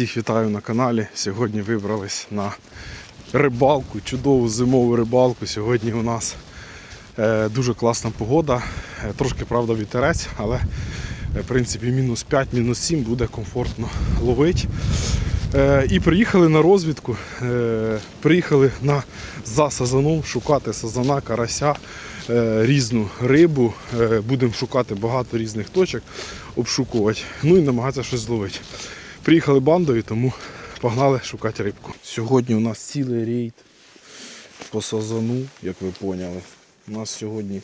Всіх вітаю на каналі. Сьогодні вибрались на рибалку, чудову зимову рибалку. Сьогодні у нас е, дуже класна погода. Е, трошки, правда, вітерець, але е, в принципі мінус 5, мінус 7 буде комфортно ловити. І приїхали на розвідку. Приїхали на, за сазаном шукати сазана, карася, різну рибу. Будемо шукати багато різних точок, обшукувати. Ну і намагатися щось зловити. Приїхали бандою, тому погнали шукати рибку. Сьогодні у нас цілий рейд по сазану, як ви поняли. У нас сьогодні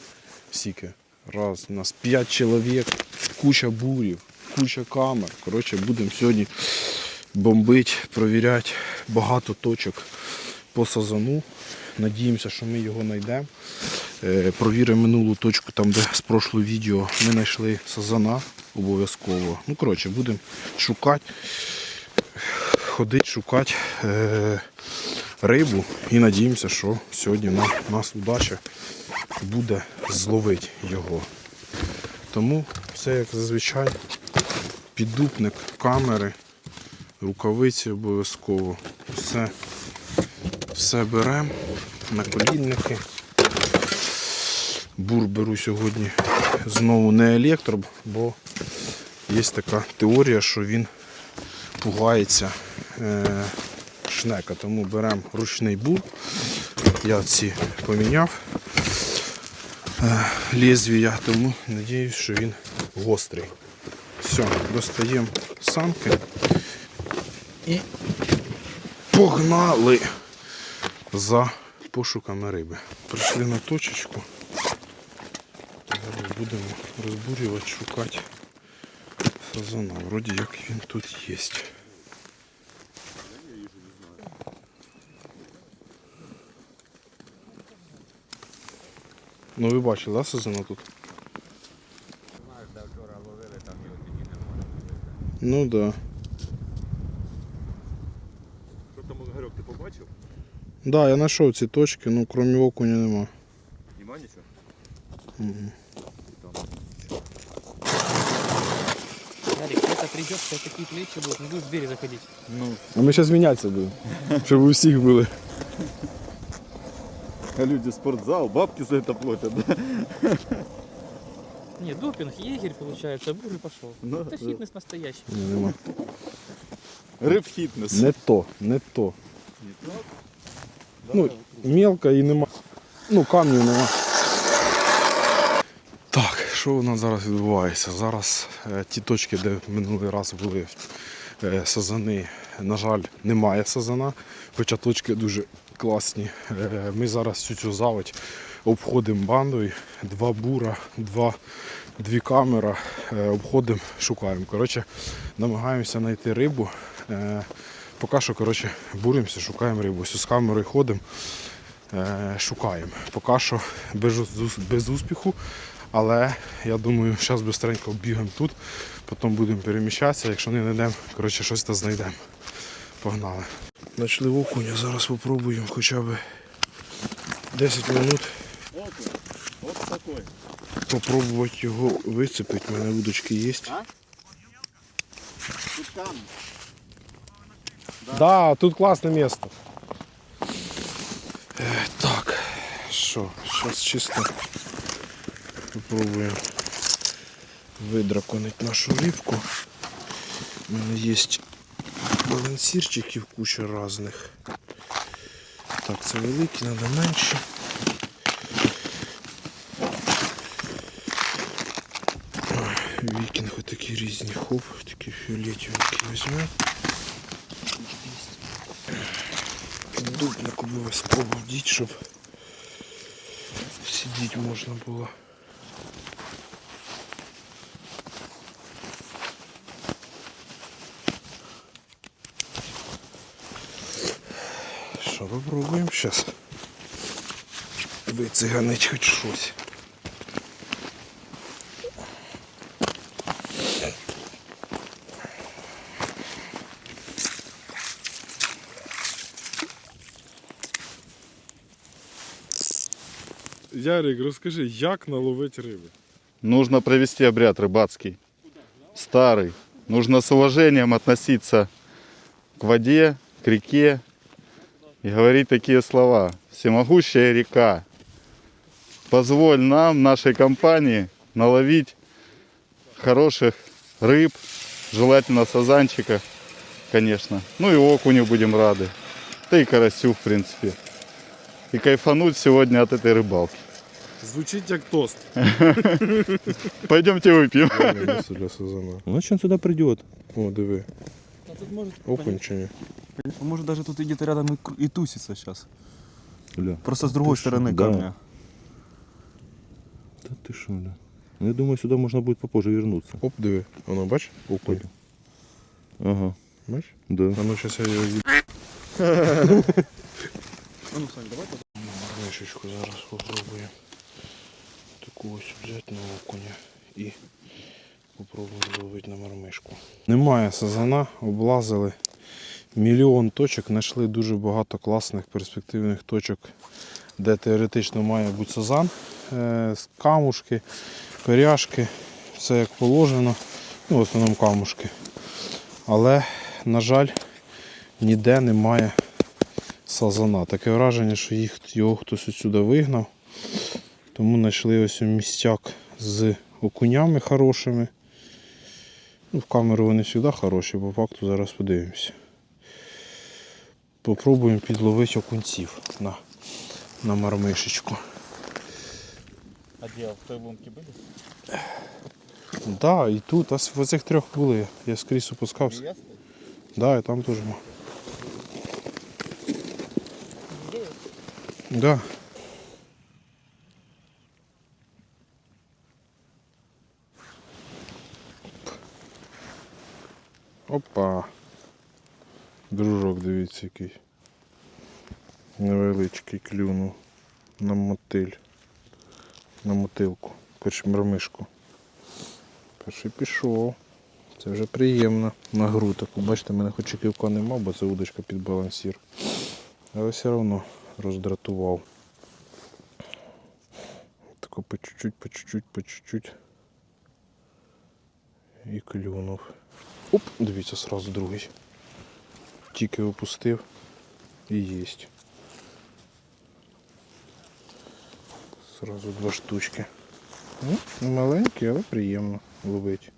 стільки. Раз, у нас 5 чоловік, куча бурів, куча камер. Коротше, будемо сьогодні бомбити, провіряти багато точок по сазану. Надіємося, що ми його знайдемо. Е, Провіримо минулу точку, там, де з прошлого відео ми знайшли сазана обов'язково. Ну, коротше, будемо шукати, ходити, шукати е, рибу і надіємося, що сьогодні на нас удача буде зловити його. Тому все як зазвичай. Піддупник, камери, рукавиці обов'язково. Все, все беремо на колінники. Бур беру сьогодні знову не електро, бо є така теорія, що він пугається е, шнека. Тому беремо ручний бур. Я ці поміняв е, лезвія, тому сподіваюся, що він гострий. Все, достаємо санки і погнали за пошуками риби. Прийшли на точечку. Будемо розбурювати, шукати сазана. Вроді як він тут є. Ну ви бачили, да, сазана тут? Ну да. Що там Огарьок, ти побачив? Да, я знайшов ці точки, ну крім окуня нема. Нема нічого? Мгм. Ярик, это придет, что такие плечи будут, не будешь в двери заходить. Ну, А ми зараз мінятися будемо. Щоб у всіх були. а люди спортзал, бабки за это платят, да? Не, допинг, егерь получается, бур и пошел. Ну, Это фитнес настоящий. Ні, нема. Риб-фітнес. Не то, не то. Ну, мелко і нема. Ну, камнів нема. Що у нас зараз відбувається? Зараз е, ті точки, де минулий раз були е, сазани, на жаль, немає сазана, хоча точки дуже класні. Е, ми зараз всю цю заводь обходимо бандою, два бура, два, дві камери, обходимо, шукаємо. Коротше, намагаємося знайти рибу. Поки що коротше, буримося, шукаємо рибу. З камерою ходимо шукаємо. Поки що без успіху, але я думаю, зараз швидко бігаємо тут, потім будемо переміщатися, якщо не знайдемо, коротше, щось то знайдемо. Погнали. Знайшли окуня, зараз спробуємо хоча б 10 минут попробувати його вицепити. У мене удочки є. Да, тут класне місце. Е, Так, що, зараз чисто попробуємо видраконити нашу рибку. У мене є балансирчиків куча різних. Так, це великі, треба менше. Вікінг отакі різні хоп, такі фіолетовенькі візьмемо. Дубник обов'язково вдіть, щоб сидіти можна було. Попробуємо зараз вициганить хоч щось. Ярик, розкажи, як наловити риби? Нужно провести обряд рыбацкий. Старый. Нужно с уважением относиться к воде, к реке и говорить такие слова. Всемогущая река, позволь нам, нашей компании, наловить хороших рыб, желательно сазанчика, конечно. Ну и окуню будем рады. Да и карасю, в принципе. И кайфануть сегодня от этой рыбалки. Звучить як тост. Пойдемте выпьем. Для сезону. Ну, он сюда придет. О, диви. А тут может Окунь чи ні? Может даже тут где-то рядом и, и тусится сейчас. Бля. Просто с другой стороны да. камня. Да ты шо, да? Ну, я думаю, сюда можно будет попозже вернуться. Оп, диви. Воно, бач? Окунь. Ага, Бач? да. А ну я його їб... Мишечку зараз попробую. Таку ось взяти на окуня і попробуємо зловити на мармишку. Немає сазана, облазили мільйон точок, знайшли дуже багато класних перспективних точок, де теоретично має бути сазан. Е, камушки, коряшки, все як положено. Ну, в основному камушки. Але, на жаль, ніде немає сазана. Таке враження, що їх, його хтось отсюди вигнав. Тому знайшли ось містяк з окунями хорошими. Ну, в камеру вони завжди хороші, по факту зараз подивимося. Попробуємо підловити окунців на, на мармишечку. А де, в той лунці були? Так, да, і тут, а в цих трьох були. Я скрізь опускався. Так, да, і там теж. ма. Да. Опа. Дружок, дивіться який. Невеличкий клюнув на мотиль. На мотилку. Коротше, мармишку. Перший пішов. Це вже приємно. На гру таку. Бачите, мене хоч і кивка нема, бо це удочка під балансір. Але все одно роздратував. Тако по чуть-чуть, по чуть-чуть, по чуть-чуть. І клюнув. Оп, дивіться, сразу другий. Тільки опустив і єсть. Сразу два штучки. Ну, маленький, але приємно ловить.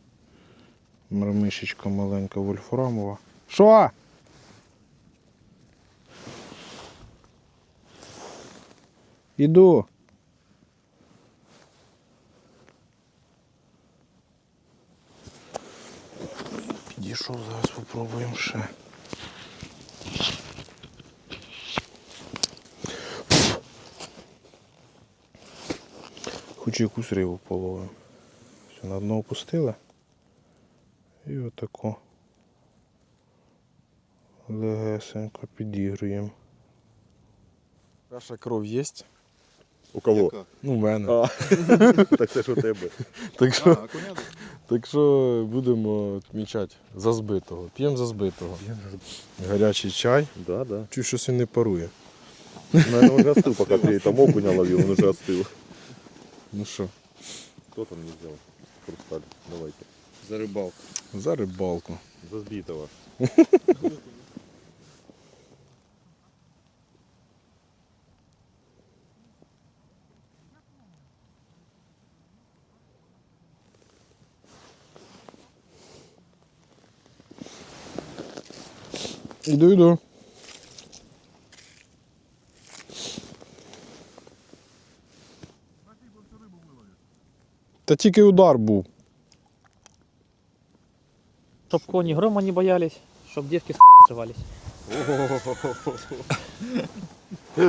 Мармишечка маленька вольфрамова. Що? Іду. Підійшов, зараз попробуємо ще. Хоч якусь рибу половимо. Все, на дно опустили. І отако легесенько підігруємо. Ваша кров есть? У кого? Ну, в мене. А, так це ж у тебе. Так що, так що будемо відмічати за збитого. П'ємо за збитого. Гарячий чай. Да, да. Чую, щось він не парує. Наверное, он уже остыл, пока ты там окуня ловил, он уже остыл. Ну що, Кто там не взял? Хрусталь, давайте. За рыбалку. за рибалку. За сбитого. Іду, іду. Та тільки удар був. Чтоб кони грома не боялись, чтоб девки с срывались.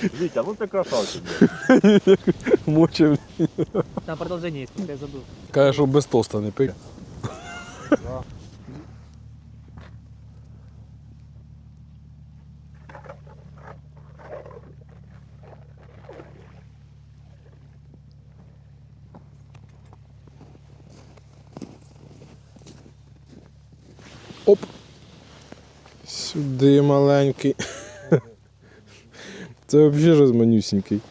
Витя, ну ты красавчик. блядь. Мочив. Там продолжение есть, я забыл. Каже, що без тоста не пий. Сюди маленький. Це взагалі розманюсінький.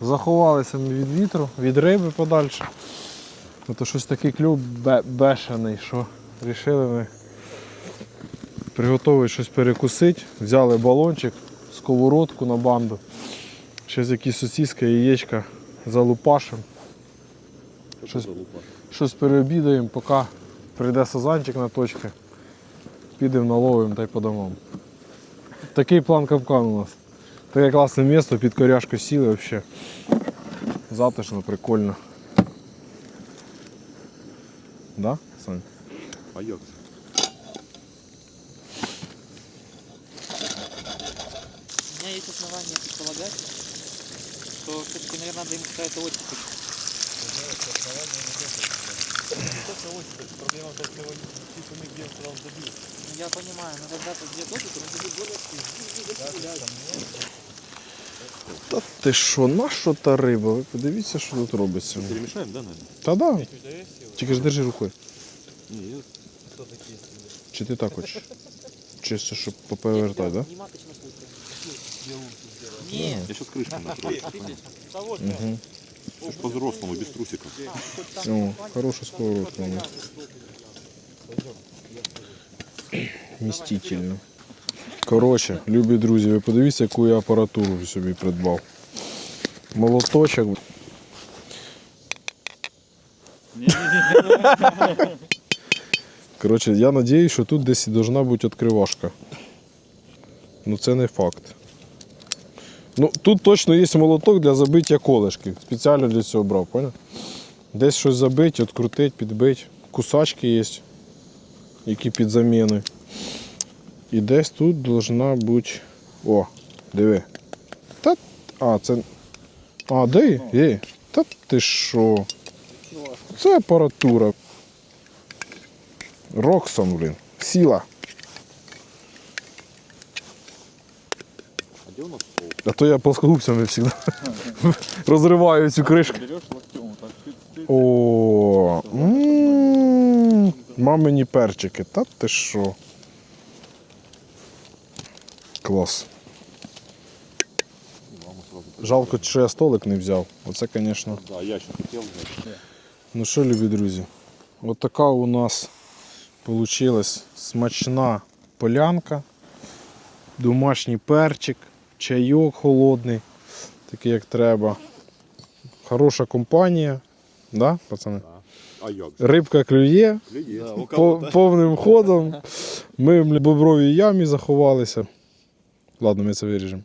Заховалися ми від вітру, від риби подальше. А то щось такий клюв бе- бешений, що вирішили ми приготувати щось перекусити. Взяли балончик, сковородку на банду. Ще з якісь сосиска, яєчка залупашем. Щось, щось переобідаємо, поки прийде сазанчик на точки. Підемо наловимо та й по домам. Такий план капкан у нас. Таке класне місто, під коряшку сіли взагалі. Затишно, прикольно. Да, Сань? А як? У меня есть основания предполагать, что все-таки, наверное, надо ему какая-то оттепель. Ну, Я понимаю, но когда ты где топит, он будет более Та ти що, на що та риба? Ви подивіться, що тут робиться. Перемешаем, да, наверное? Та да. Тільки ж держи рукою. Нет. Чи ти так хочеш? Чисто, щоб поповертати, да? Слушай. Нет, Я сейчас крышку накрою. Угу. Это ж по-взрослому, без трусиков. О, хороша сковородка у нас. Містительно. Коротше, любі друзі, ви подивіться, яку я апаратуру собі придбав. Молоточок. Коротше, я сподіваюся, що тут десь і бути відкривашка. Ну це не факт. Ну, тут точно є молоток для забиття колешки. Спеціально для цього брав, поняв? Десь щось забити, відкрутити, підбити. Кусачки є, які під заміни. І десь тут должна бути. О, диви. Та. А, це. А, де? Є. Та ти що? Це апаратура. Роксон, блін. Сіла. А А то я плоскогубцями завжди розриваю цю кришку. О, мамині перчики. Та ти що? Клас. Жалко, що я столик не взяв. Оце, звісно. Ну що, любі друзі, от така у нас вийшла смачна полянка, домашній перчик, чайок холодний, такий як треба. Хороша компанія, да, пацани? А як? Рибка клює Клює. по, повним ходом. Ми в бобровій ямі заховалися. Ладно, ми це виріжемо.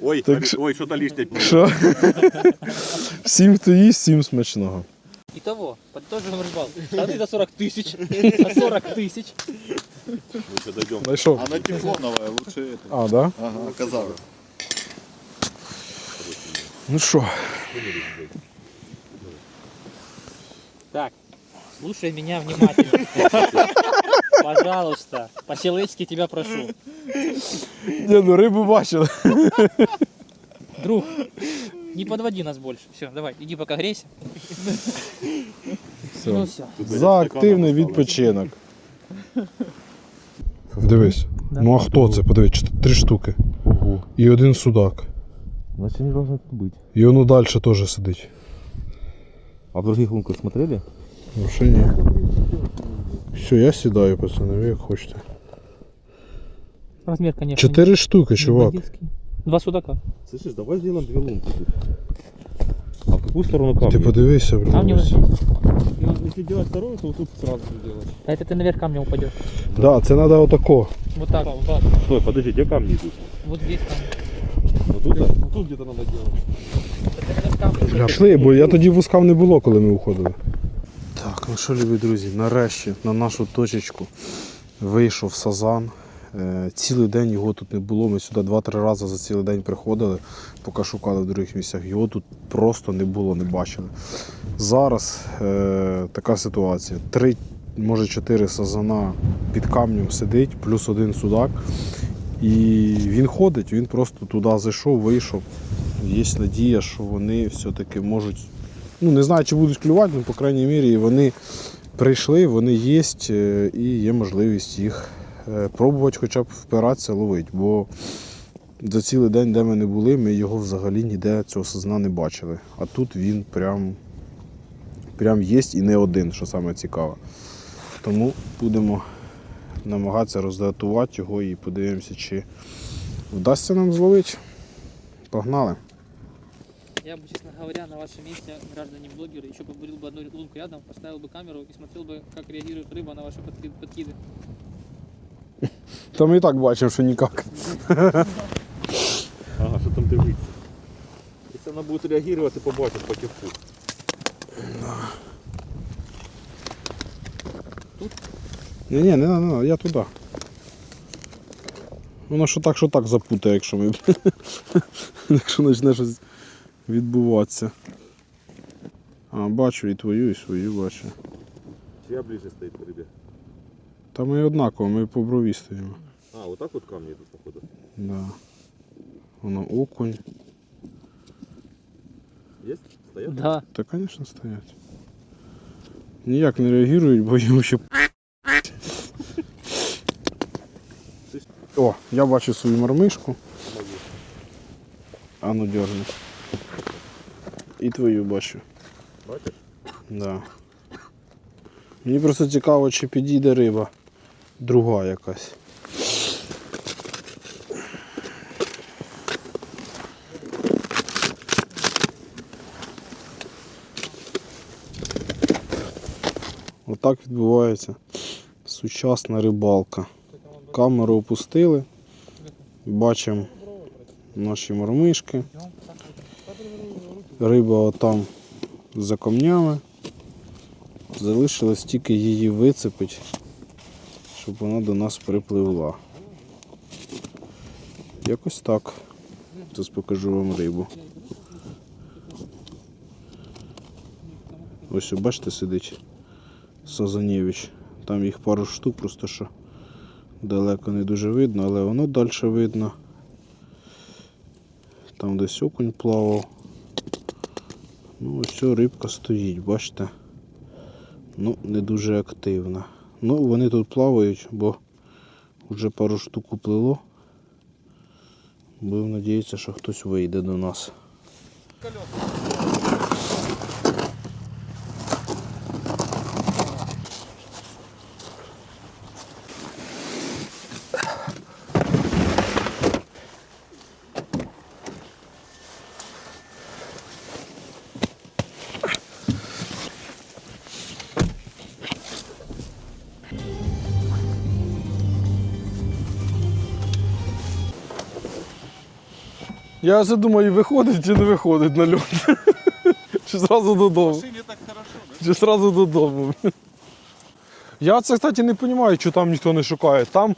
Ой, Так а- що- ой, что-то лишнее. Що? Всім, хто їсть, всім смачного. Итого, подытоживаем рыбалку. Штаны за 40 тысяч. За 40 тысяч. Мы еще дойдем. Знайшов. Она тефлоновая, лучше это. А, да? Ага, оказалось. Ну що, Так, слушай меня внимательно. Пожалуйста, по-человечески тебя прошу. Ні, ну рибу бачили. Друг, не подводи нас больше. Все, давай, иди пока грейся. Ну Все. все. За активний відпочинок. Дивись. Ну а хто це? Подивись, чот- три штуки. Ого. І один судак. Значит, они должны тут быть. І воно далі теж сидить. А в других лунках смотрели? Ну ще ні. Все, я сідаю, пацани, ви як хочете. Размер, конечно. Чотири штуки, чувак. бандитский. Два судака. Слышишь, давай сделаем две лунки тут. А в какую сторону камни? Ти подивися, блін. Камни вот ось. здесь. Ну, Если делать вторую, то вот тут сразу делать. А это ты наверх камнем упадешь. Да, це треба отако. Вот так, вот так. Стой, подожди, где камни идут? Вот здесь камни. Вот тут, да? Вот тут где-то надо делать. Это наверх камни. Бля, пішли, бо я тоді вускав не було, коли ми уходили. Так, ну що, любі друзі, нарешті на нашу точечку вийшов сазан. Е, Цілий день його тут не було. Ми сюди два-три рази за цілий день приходили, поки шукали в других місцях. Його тут просто не було, не бачили. Зараз е, така ситуація. Три, може чотири сазана під камнем сидить, плюс один судак. І він ходить, він просто туди зайшов, вийшов. Є надія, що вони все-таки можуть. Ну, не знаю, чи будуть клювати, але, по крайній мірі, вони прийшли, вони є і є можливість їх е, пробувати хоча б впиратися, ловити. Бо За цілий день, де ми не були, ми його взагалі ніде цього сазана не бачили. А тут він прям, прям є і не один, що саме цікаве. Тому будемо намагатися роздратувати його і подивимося, чи вдасться нам зловити. Погнали. Я бы, честно говоря, на вашем месте, граждане блогеры, еще побурил бы одну лунку рядом, поставил бы камеру и смотрел бы, как реагирует рыба на ваши подки- подкиды. Та ми і так бачимо, що ніяк. Ага, що там дивиться. Якщо вона буде реагувати, побачиш по кивку. Ні, ні, не надо, не надо, я туди. Воно що так, що так запутає, якщо ми. якщо почне щось відбуватися. А, бачу і твою, і свою бачу. Чия ближче стоїть к рибі? Та ми однаково, ми по брові стоїмо. А, отак от камні тут, походу. Да. Воно окунь. Є? Стоять? Да. Та, звісно, стоять. Ніяк не реагують, бо їм ще. О, я бачу свою мармишку. А ну дерни. І твою бачу. Бачиш? Да. Мені просто цікаво, чи підійде риба. Друга якась. Отак відбувається сучасна рибалка. Камеру опустили, бачимо наші мормишки. Риба отам за камнями. Залишилось тільки її вицепити, щоб вона до нас припливла. Якось так. Зараз покажу вам рибу. Ось, бачите, сидить Сазанєвич. Там їх пару штук, просто що далеко не дуже видно, але воно далі видно. Там десь окунь плавав. Ну, ось рибка стоїть, бачите? Ну, не дуже активна. Ну, вони тут плавають, бо вже пару штук уплило. Будемо надіятися, що хтось вийде до нас. Я вже думаю, виходить чи не виходить на льот. Чи зразу додому. Чи зразу додому. Я це, кстати, не розумію, що там ніхто не шукає. Там,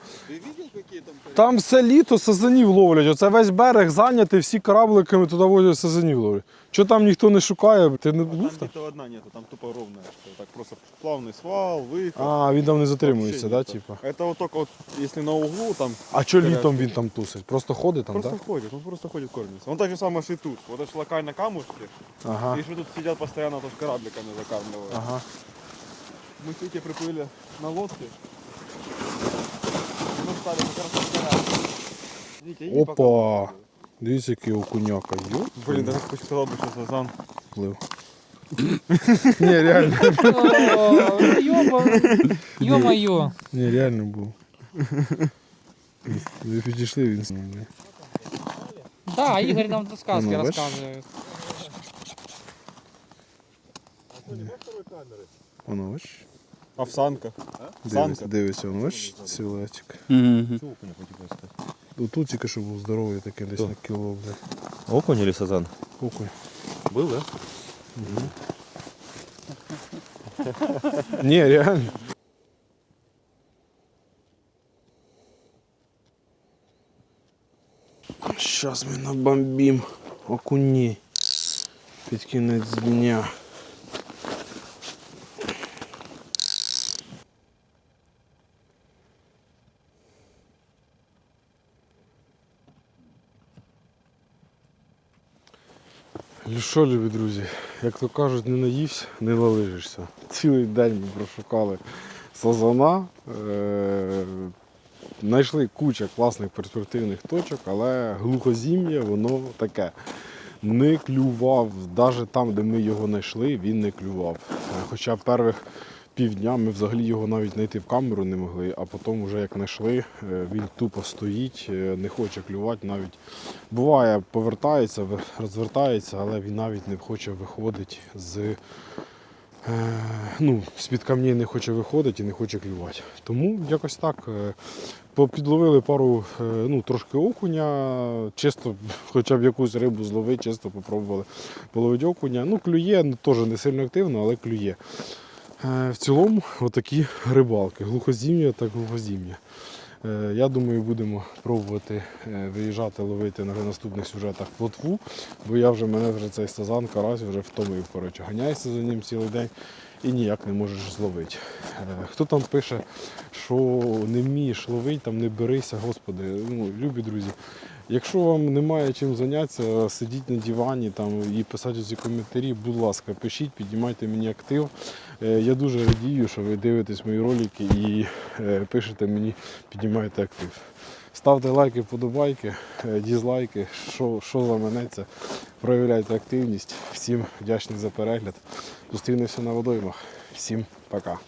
там все літо сазанів ловлять. Оце весь берег зайнятий, всі корабликами туди возять сазанів ловлять. Що там ніхто не шукає? Ти не був Там там? где-то одна нету, там тупо ровная. Что так просто плавный свал, выход. А, він там не затримується, Вообще да, нету. типа? Это вот только вот, если на углу, там А що Порядку. літом він там тусить? Просто ходить там, просто так? ходит, он просто ходит кормится. Он так же самое, что и тут. Вот это шлакай на камушке, Да? Ага. и еще тут сидят постоянно тоже корабликами закармливают. Ага. Мы с Витей приплыли на лодке. Опа! Дивіться, який окуняка. Йоп. Блин, да как сказал бы, что Сазан. Плив. Ні, реально. Ё-моё! Ні, реально був. Ви підійшли він. з ним, Да, Игорь нам сказки Ну, бачиш? Рассказывает. Воно бачиш? Овсанка. Дивиться, Санка. дивиться, воно бачиш, силуетик. Тут тільки що був здоровий такий десь на кіло, блядь. Окунь или сазан? Окунь. Был, да? Ні, реально. Зараз ми набомбім окуні під кінець дня. Що, любі друзі, як то кажуть, не наївся, не налижишся. Цілий день ми прошукали сазана. Е- знайшли куча класних перспективних точок, але глухозім'я воно таке. Не клював, навіть там, де ми його знайшли, він не клював. Е, Хоча перших півдня ми взагалі його навіть знайти в камеру не могли, а потім, вже як знайшли, е, він тупо стоїть, е, не хоче клювати навіть. Буває, повертається, розвертається, але він навіть не хоче виходити з. е, Ну, з-під камней не хоче виходити і не хоче клювати. Тому якось так. Попідловили пару, ну, трошки окуня, чисто, хоча б якусь рибу зловити, чисто попробували половити окуня. Ну, клює, теж не сильно активно, але клює. Е, В цілому, отакі рибалки. Глухозім'я та глухозім'я. Е, Я думаю, будемо пробувати е, виїжджати, ловити на наступних сюжетах плотву, бо я вже мене вже цей сазан, карась вже втомив. Коротше, ганяєшся за ним цілий день і ніяк не можеш зловити. Хто там пише, що не вмієш ловити, там не берися, господи, ну, любі друзі. Якщо вам немає чим зайнятися, сидіть на дивані там, і писати ці коментарі, будь ласка, пишіть, піднімайте мені актив. Е, Я дуже радію, що ви дивитесь мої ролики і е, пишете мені, піднімаєте актив. Ставте лайки, вподобайки, е, дізлайки, що, що заманеться. Проявляйте активність. Всім вдячний за перегляд. Зустрінемося на водоймах. Всім пока.